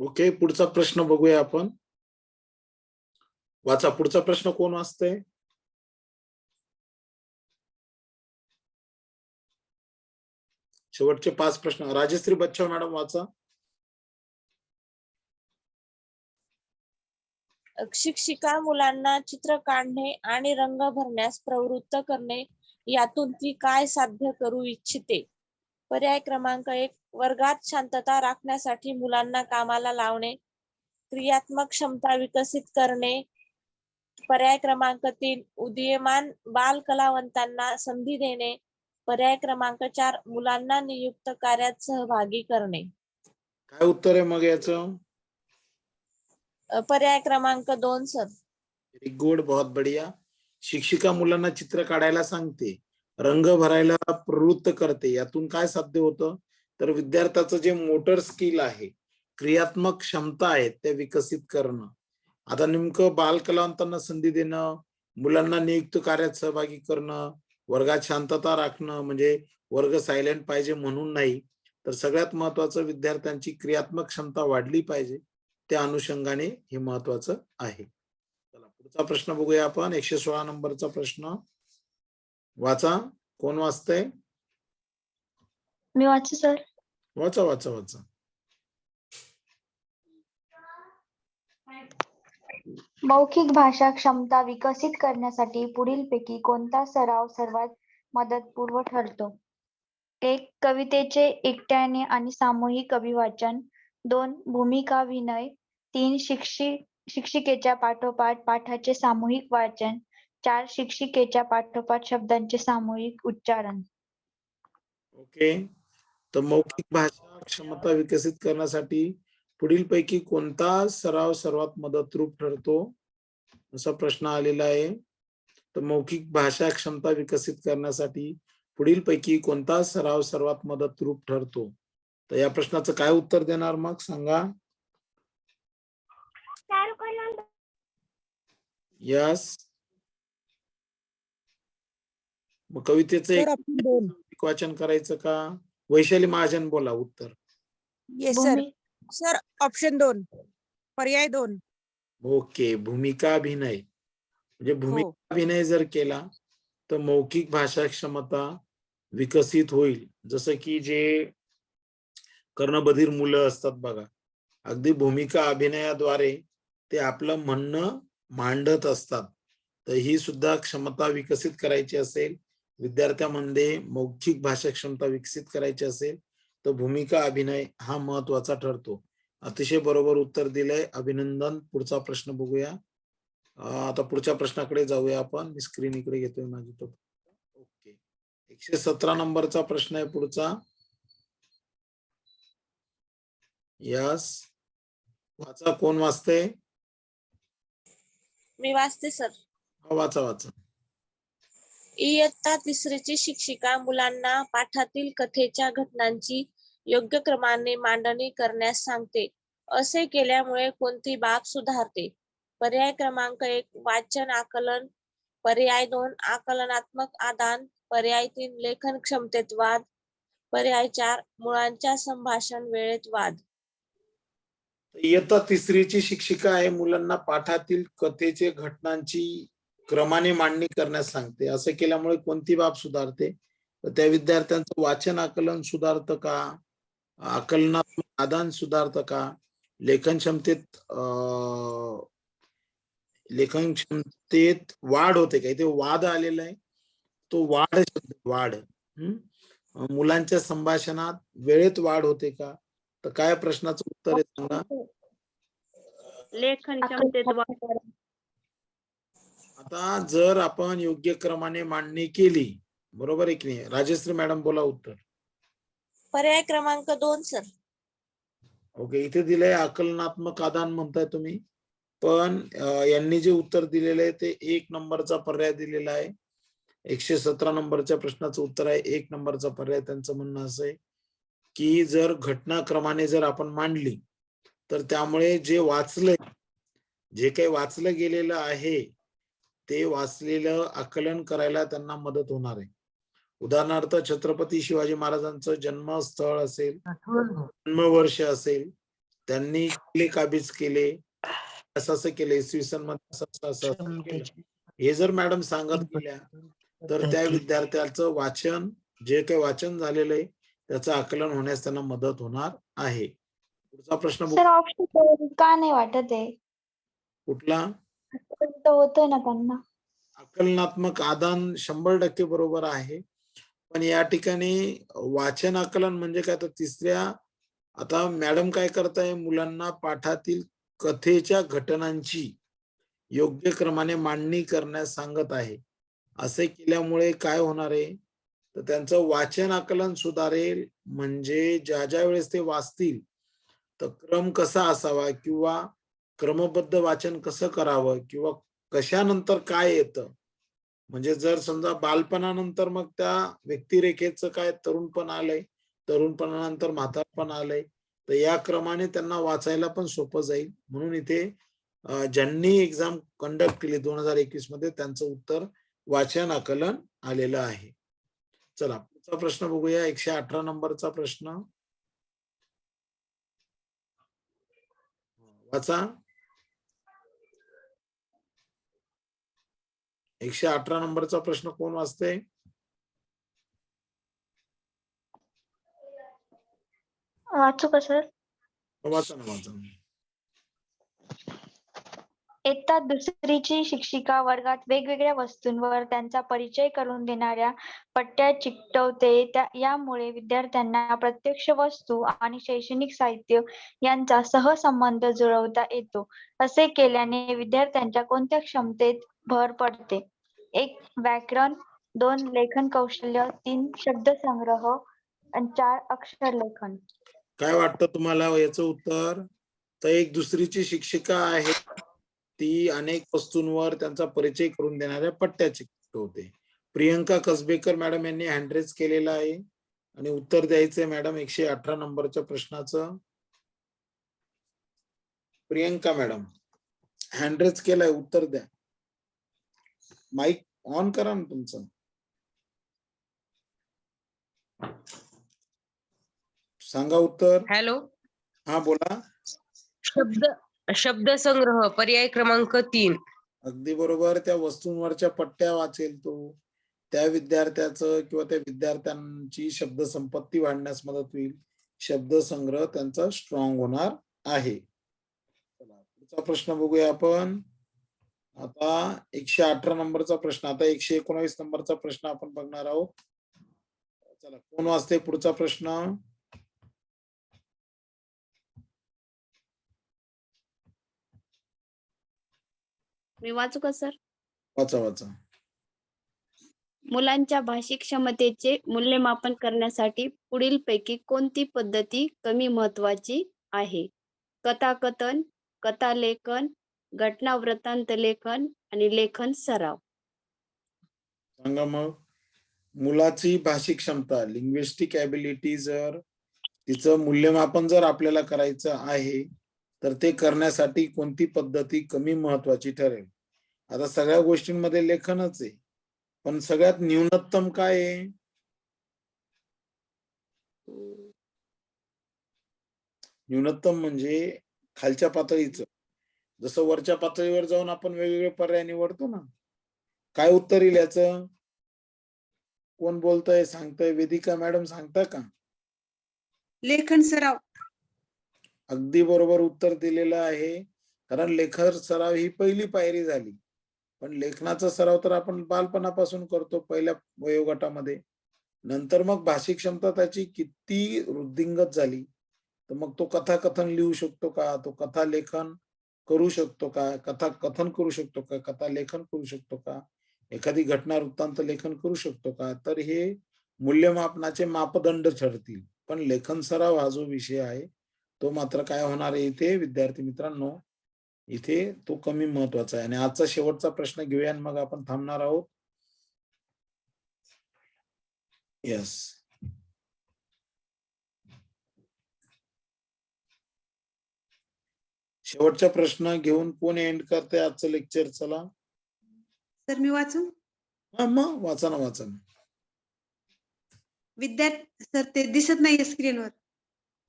Okay पुढचा प्रश्न बघूया आपण. वाचा पुढचा प्रश्न कोण वाचतंय? शेवटचे पाच प्रश्न. राजश्री बच्चा मॅडम वाचा. शिक्षिका मुलांना चित्र काढणे आणि रंग भरण्यास प्रवृत्त करणे यातून ती काय साध्य करू इच्छिते? पर्याय क्रमांक एक वर्गात शांतता राखण्यासाठी मुलांना कामाला लावणे क्रियात्मक क्षमता विकसित करणे. पर्याय क्रमांक तीन उदीयमान बाल कलावंतांना संधी देणे. पर्याय क्रमांक चार मुलांना नियुक्त कार्यात सहभागी करणे. काय उत्तर आहे मग याचं? पर्याय क्रमांक दोन सर. गुड बहुत बढिया. शिक्षिका मुलांना चित्र काढायला सांगते. रंग भरायला प्रवृत्त करते. यातून काय साध्य होतं? तर विद्यार्थ्याचं जे मोटर स्किल आहे क्रियात्मक क्षमता आहेत त्या विकसित करणं. आता नेमकं बालकलावंतांना संधी देणं मुलांना नियुक्त कार्यात सहभागी करणं वर्गात शांतता राखणं म्हणजे वर्ग सायलेंट पाहिजे म्हणून नाही तर सगळ्यात महत्वाचं विद्यार्थ्यांची क्रियात्मक क्षमता वाढली पाहिजे त्या अनुषंगाने हे महत्वाचं आहे. चला पुढचा प्रश्न बघूया आपण. एकशे सोळा नंबरचा प्रश्न. वाचा कोण वाचतंय मी वाचू सर वाचा वाचा वाचा मौखिक भाषा क्षमता विकसित करण्यासाठी पुढीलपैकी कोणता सराव सर्वात मदतपूर्व ठरतो? एक कवितेचे एकट्याने आणि सामूहिक अभिवाचन. दोन भूमिका विनय. तीन शिक्षी शिक्षिकेच्या पाठोपाठ पाठाचे सामूहिक वाचन. चार शिक्षिकेच्या पाठोपाठ शब्दांचे सामूहिक उच्चारण. ओके. तर मौखिक भाषा क्षमता विकसित करण्यासाठी पुढीलपैकी कोणता सराव सर्वात मदतरूप ठरतो? असा प्रश्न आलेला आहे. तर मौखिक भाषा क्षमता विकसित करण्यासाठी पुढीलपैकी कोणता सराव सर्वात मदतरूप ठरतो? तर या प्रश्नाचं काय उत्तर देणार मग? सांगा. यस. मग कवितेचं एक दोन. वाचन करायचं का? वैशाली महाजन बोला उत्तर. Yes sir Bhumi. Sir option दोन. पर्याय दोन. ओके. भूमिका अभिनय. म्हणजे हो. भूमिका अभिनय जर केला तर मौखिक भाषा क्षमता विकसित होईल. जसं की जे कर्णबधीर मुलं असतात बघा. अगदी भूमिका अभिनयाद्वारे ते आपलं म्हणणं मांडत असतात. तर ही सुद्धा क्षमता विकसित करायची असेल. विद्यार्थ्यामध्ये मौखिक भाषा क्षमता विकसित करायची असेल तर भूमिका अभिनय हा महत्त्वाचा ठरतो. अतिशय बरोबर उत्तर दिलंय. अभिनंदन. पुढचा प्रश्न बघूया. आता पुढच्या प्रश्नाकडे जाऊया आपण. मी स्क्रीन इकडे घेतोय माझी तो. ओके एकशे सतरा नंबरचा प्रश्न आहे पुढचा. यस वाचा. कोण वाचते मी वाचते सर. वाचा वाचा. इयत्ता तिसरीची शिक्षिका मुलांना पाठातील कथेच्या घटनांची योग्य क्रमाने मांडणी करण्यास सांगते. असे केल्यामुळे कोणती बाब सुधारते? पर्याय क्रमांक एक वाचन आकलन. पर्याय दोन आकलनात्मक आदान. पर्याय तीन लेखन क्षमतेत वाद. पर्याय चार मुलांच्या संभाषण वेळेत वाद. इयत्ता तिसरीची शिक्षिका आहे. मुलांना पाठातील कथेचे घटनांची क्रमाने मांडणी करण्यास सांगते. असं केल्यामुळे कोणती बाब सुधारते? त्या विद्यार्थ्यांचं वाचन आकलन सुधारतं का? आकलनात्मक आदान सुधारतं का? लेखन क्षमतेत लेखन क्षमतेत वाढ होते का? इथे वाद आलेला आहे. तो वाढ शब्द वाढ. मुलांच्या संभाषणात वेळेत वाढ होते का? तर काय प्रश्नाचं उत्तर आहे सांगा? लेखन क्षमतेत वाढ. आता जर आपण योग्य क्रमाने मांडणी केली बरोबर आहे की नाही? राजश्री मॅडम बोला उत्तर. पर्याय क्रमांक दोन सर. ओके इथे दिलंय आकलनात्मक आदान म्हणताय तुम्ही. पण यांनी जे उत्तर दिलेलं आहे ते एक नंबरचा पर्याय दिलेला आहे. एकशे सतरा नंबरच्या प्रश्नाचं उत्तर आहे. एक नंबरचा पर्याय त्यांचं म्हणणं असं आहे की जर घटनाक्रमाने जर आपण मांडली तर त्यामुळे जे वाचलंय जे काही वाचलं गेलेलं आहे ते वाचलेलं आकलन करायला त्यांना मदत होणार आहे. उदाहरणार्थ छत्रपती शिवाजी महाराजांचं जन्मस्थळ असेल जन्मवर्ष असेल त्यांनी किल्ले काबीज केले असं असं केलं इसवी सनमध्ये हे जर मॅडम सांगत गेल्या तर त्या विद्यार्थ्याचं वाचन जे काही वाचन झालेलं आहे त्याचं आकलन होण्यास त्यांना मदत होणार आहे. पुढचा प्रश्न का नाही वाटत आहे? कुठला? तर ना त्यांना. आकलनात्मक आदान शंभर टक्के बरोबर आहे. पण या ठिकाणी वाचन आकलन म्हणजे काय? तर तिसऱ्या आता मॅडम काय करताय? मुलांना पाठातील कथेच्या घटनांची योग्य क्रमाने मांडणी करण्यास सांगत आहे. असे केल्यामुळे काय होणार आहे? तर त्यांचं वाचन आकलन सुधारेल. म्हणजे ज्या ज्या वेळेस ते वाचतील तर क्रम कसा असावा? किंवा क्रमबद्ध वाचन कसं करावं किंवा कशानंतर काय येतं? म्हणजे जर समजा बालपणानंतर मग त्या व्यक्तिरेखेचं काय तरुणपण आलंय तरुणपणानंतर म्हातारपण आलंय तर या क्रमाने त्यांना वाचायला पण सोपं जाईल. म्हणून इथे ज्यांनी एक्झाम कंडक्ट केली दोन हजार एकवीसमध्ये त्यांचं उत्तर वाचन आकलन आलेलं आहे. चला पुढचा प्रश्न बघूया. एकशे अठरा नंबरचा प्रश्न. वाचा. एकशे अठरा नंबरचा प्रश्न कोण वाचते वाचू का सर? वाचा ना वाचा ना. इयत्ता दुसरीची शिक्षिका वर्गात वेगवेगळ्या वस्तूंवर त्यांचा परिचय करून देणाऱ्या पट्ट्या चिकटवते. त्या यामुळे विद्यार्थ्यांना प्रत्यक्ष वस्तू आणि शैक्षणिक साहित्य यांचा सहसंबंध जुळवता येतो. असे केल्याने विद्यार्थ्यांच्या कोणत्या क्षमतेत भर पडते. एक व्याकरण दोन लेखन कौशल्य तीन शब्द संग्रह आणि चार अक्षर लेखन. काय वाटतं तुम्हाला याचं उत्तर? तर एक दुसरीची शिक्षिका आहे. ती अनेक वस्तूंवर त्यांचा परिचय करून देणाऱ्या पट्ट्या होते. प्रियंका कसबेकर मॅडम यांनी हँडरेज केलेला आहे. आणि उत्तर द्यायचंय मॅडम एकशे अठरा नंबरच्या प्रश्नाचं. प्रियंका मॅडम हँडरेज केलाय उत्तर द्या. माईक ऑन करा ना तुमचं. सांगा उत्तर. हॅलो. हा बोला. शब्द शब्दसंग्रह पर्याय क्रमांक तीन. अगदी बरोबर. त्या वस्तूंवरच्या पट्ट्या वाचेल तो. त्या विद्यार्थ्याचं किंवा त्या विद्यार्थ्यांची शब्द संपत्ती वाढण्यास मदत होईल. शब्दसंग्रह त्यांचा स्ट्रॉंग होणार आहे. चला, पुढचा प्रश्न बघूया आपण. आता एकशे अठरा नंबरचा प्रश्न आता एकशे एकोणावीस नंबरचा प्रश्न आपण बघणार आहोत. चला कोण वाचते पुढचा प्रश्न? मी वाचू का सर? वाचा वाचा. मुलांच्या भाषिक क्षमतेचे मूल्यमापन करण्यासाठी पुढीलपैकी कोणती पद्धती कमी महत्वाची आहे? कथाकथन कथालेखन घटना वृत्तांत लेखन आणि लेखन सराव. सांगा मग. मुलाची भाषिक क्षमता लिंग्विस्टिक ॲबिलिटी जर तिचं मूल्यमापन जर आपल्याला करायचं आहे तर ते करण्यासाठी कोणती पद्धती कमी महत्वाची ठरेल? आता सगळ्या गोष्टींमध्ये लेखनच आहे. पण सगळ्यात न्यूनतम काय आहे? न्यूनतम म्हणजे खालच्या पातळीचं. जसं वरच्या पातळीवर जाऊन आपण वेगवेगळे पर्याय निवडतो ना काय उत्तर येईल याचं? कोण बोलतय सांगतय? वेदिका मॅडम सांगता का? लेखन सराव. अगदी बरोबर उत्तर दिलेलं आहे. कारण लेखन सराव ही पहिली पायरी झाली. पण लेखनाचा सराव तर आपण बालपणापासून करतो पहिल्या वयोगटामध्ये. नंतर मग भाषिक क्षमता त्याची किती वृद्धिंगत झाली. तर मग तो कथाकथन लिहू शकतो का? तो कथा लेखन करू शकतो का? कथा कथन करू शकतो का? कथा लेखन करू शकतो का? एखादी घटना वृत्तांत लेखन करू शकतो का? तर हे मूल्यमापनाचे मापदंड ठरतील. पण लेखन सराव हा जो विषय आहे तो मात्र काय होणार आहे इथे? विद्यार्थी मित्रांनो इथे तो कमी महत्त्वाचा आहे. आणि आजचा शेवटचा प्रश्न घेऊया आणि मग आपण थांबणार आहोत. यस शेवटचा प्रश्न घेऊन कोण एंड करते आजचं लेक्चर चला. सर मी वाचू? हा मग वाचा ना वाचा ना. विद्यार्थी सर ते दिसत नाही स्क्रीनवर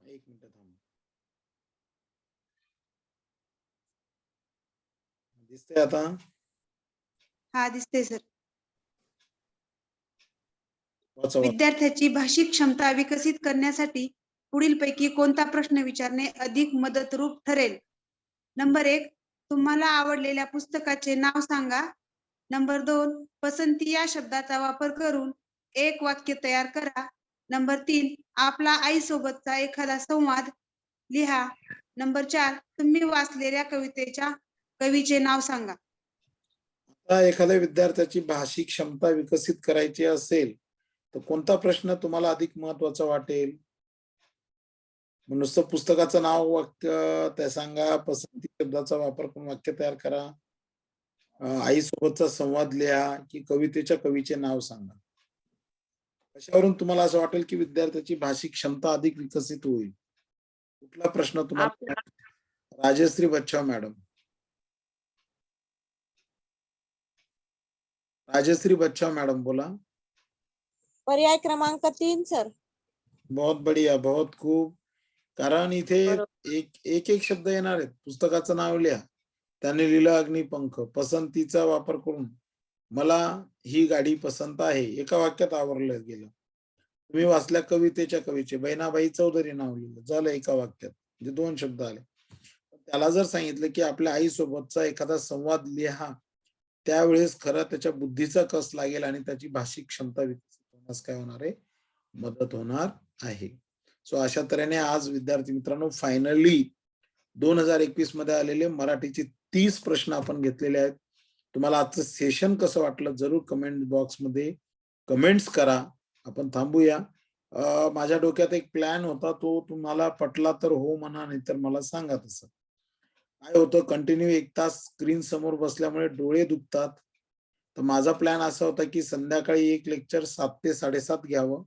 एक मिनिट थांब. आता? हा दिसते सर. विद्यार्थ्याची भाषिक क्षमता विकसित करण्यासाठी पुढीलपैकी कोणता प्रश्न विचारणे अधिक मदतरूप ठरेल? नंबर एक तुम्हाला आवडलेल्या पुस्तकाचे नाव सांगा. नंबर दोन पसंती या शब्दाचा वापर करून एक वाक्य तयार करा. नंबर तीन आपला आई सोबतचा एखादा संवाद लिहा. नंबर चार तुम्ही वाचलेल्या कवितेच्या कवीचे नाव सांगा. आता एखाद्या विद्यार्थ्याची भाषिक क्षमता विकसित करायची असेल तर कोणता प्रश्न तुम्हाला अधिक महत्त्वाचा वाटेल? मग नुसतं पुस्तकाचं नाव वाक्य त्या सांगा पसंती शब्दाचा वापर करून वाक्य तयार करा. आईसोबतचा संवाद लिहा की कवितेच्या कवीचे नाव सांगा. कशावरून तुम्हाला असं वाटेल की विद्यार्थ्याची भाषिक क्षमता अधिक विकसित होईल. कुठला प्रश्न तुम्हाला राजश्री बच्चाव मॅडम. राजश्री बच्चाव मॅडम बोला. पर्याय क्रमांक तीन सर. बहुत बढिया बहुत खूप. कारण इथे. एक एक एक शब्द येणार आहेत. पुस्तकाचं नाव लिहा. त्याने लिहिलं अग्निपंख पसंतीचा वापर करून. मला ही गाडी पसंत आहे. एका वाक्यात आवरलं गेलं. तुम्ही वाचल्या कवितेच्या कवीचे. बहिणाबाई चौधरी नाव लिहिलं. झालं एका वाक्यात. म्हणजे दोन शब्द आले. त्याला जर सांगितलं की आपल्या आई सोबतचा एखादा संवाद लिहा. त्यावेळेस खरं त्याच्या बुद्धीचा कस लागेल आणि त्याची भाषिक क्षमता विकसित होण्यास काय होणार आहे? मदत होणार आहे. सो अशा तऱ्हेने आज विद्यार्थी मित्रांनो फायनली दोन हजार एकवीसमध्ये आलेले मराठीचे तीस प्रश्न आपण घेतलेले आहेत. तुम्हाला आजचं सेशन कसं वाटलं जरूर कमेंट बॉक्समध्ये कमेंट्स करा. आपण थांबूया. माझ्या डोक्यात एक प्लॅन होता तो तुम्हाला पटला तर हो म्हणा नाही तर मला सांगा तसं. काय होतं कंटिन्यू एक तास स्क्रीन समोर बसल्यामुळे डोळे दुखतात. तर माझा प्लॅन असा होता की संध्याकाळी एक लेक्चर सात ते साडेसात घ्यावं.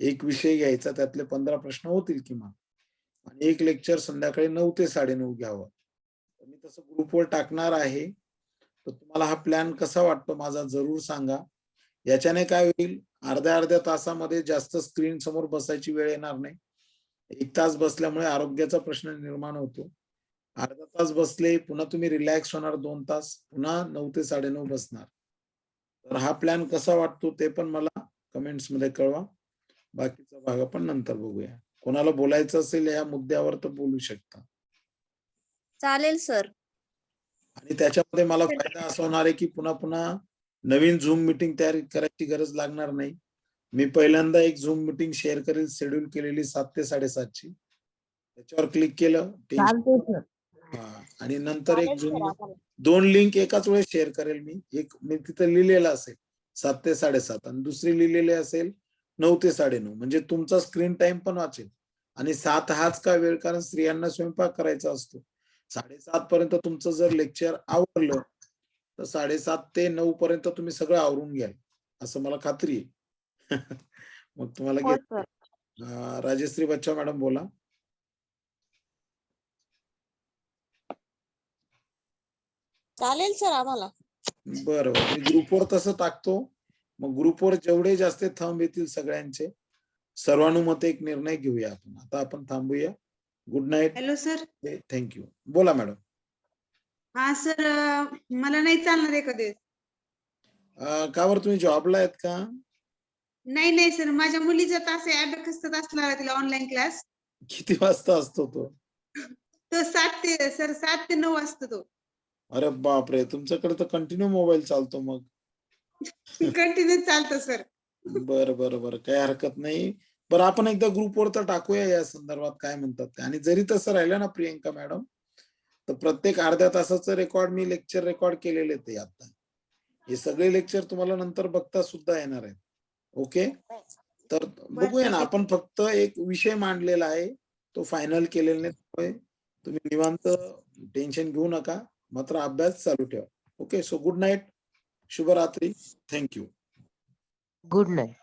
एक विषय घ्यायचा त्यातले पंधरा प्रश्न होतील किमान आणि एक लेक्चर संध्याकाळी नऊ ते साडेनऊ घ्यावं. मी तसं ग्रुपवर टाकणार आहे. तर तुम्हाला हा प्लॅन कसा वाटतो माझा जरूर सांगा. याच्याने काय होईल? अर्ध्या अर्ध्या तासामध्ये जास्त स्क्रीन समोर बसायची वेळ येणार नाही. एक तास बसल्यामुळे आरोग्याचा प्रश्न निर्माण होतो. अर्धा तास बसले पुन्हा तुम्ही रिलॅक्स होणार दोन तास पुन्हा नऊ ते साडेनऊ बसणार. तर हा प्लॅन कसा वाटतो ते पण मला कमेंट्समध्ये कळवा. बाकीचा भाग आपण नंतर बघूया. कोणाला बोलायचं असेल या मुद्द्यावर तर बोलू शकता. चालेल सर. आणि त्याच्यामध्ये मला फायदा असा होणार आहे की पुन्हा पुन्हा नवीन झूम मिटिंग तयार करायची गरज लागणार नाही. मी पहिल्यांदा एक झूम मिटिंग शेअर करेल शेड्यूल केलेली सात ते साडेसातची. त्याच्यावर क्लिक केलं हा आणि नंतर एक झूम. दोन लिंक एकाच वेळेस शेअर करेल मी. एक मी तिथं लिहिलेलं असेल सात ते साडेसात. आणि दुसरी लिहिलेली असेल नऊ ते साडेनऊ म्हणजे तुमचा स्क्रीन टाइम पण वाचेल. आणि सात हाच का वेळ? कारण स्त्रियांना स्वयंपाक करायचा असतो. साडेसात पर्यंत तुमचं जर लेक्चर आवरलं तर साडेसात ते नऊ पर्यंत तुम्ही सगळं आवरून घ्याल. असं मला खात्री आहे. मग तुम्हाला हो राजश्री बच्चा मॅडम बोला. चालेल सर आम्हाला. बरं बरं. मी ग्रुपवर तसं टाकतो. मग ग्रुपवर जेवढे जास्त थंब येतील सगळ्यांचे सर्वानुमते एक निर्णय घेऊया आपण. आता आपण थांबूया. Good night hello sir thank you बोला मॅडम हा सर मला नाही चालणार आहे कधी का बरं तुम्ही जॉबला आहेत का? नाही नाही सर माझ्या मुलीचा तास आहे अभ्यास तास असणार आहे तिला ऑनलाईन क्लास किती वाजता असतो तो? तो सात ते सर सात ते नऊ वाजता तो. अरे बापरे! तुमच्याकडे तर कंटिन्यू मोबाईल चालतो मग. कंटिन्यू चालतं सर बरं बरं बरं. काही हरकत नाही. बरं आपण एकदा ग्रुपवर तर टाकूया या संदर्भात काय म्हणतात ते. आणि जरी तसं राहिलं ना प्रियंका मॅडम तर प्रत्येक अर्ध्या तासाचं रेकॉर्ड मी लेक्चर रेकॉर्ड केलेले ते आता. हे सगळे लेक्चर तुम्हाला नंतर बघता सुद्धा येणार आहेत. ओके तर बघूया ना आपण फक्त एक विषय मांडलेला आहे. तो फायनल केलेला नाही त्यामुळे तुम्ही निवांत टेन्शन घेऊ नका. मात्र अभ्यास चालू ठेवा. ओके सो गुड नाईट शुभरात्री. Thank you good night.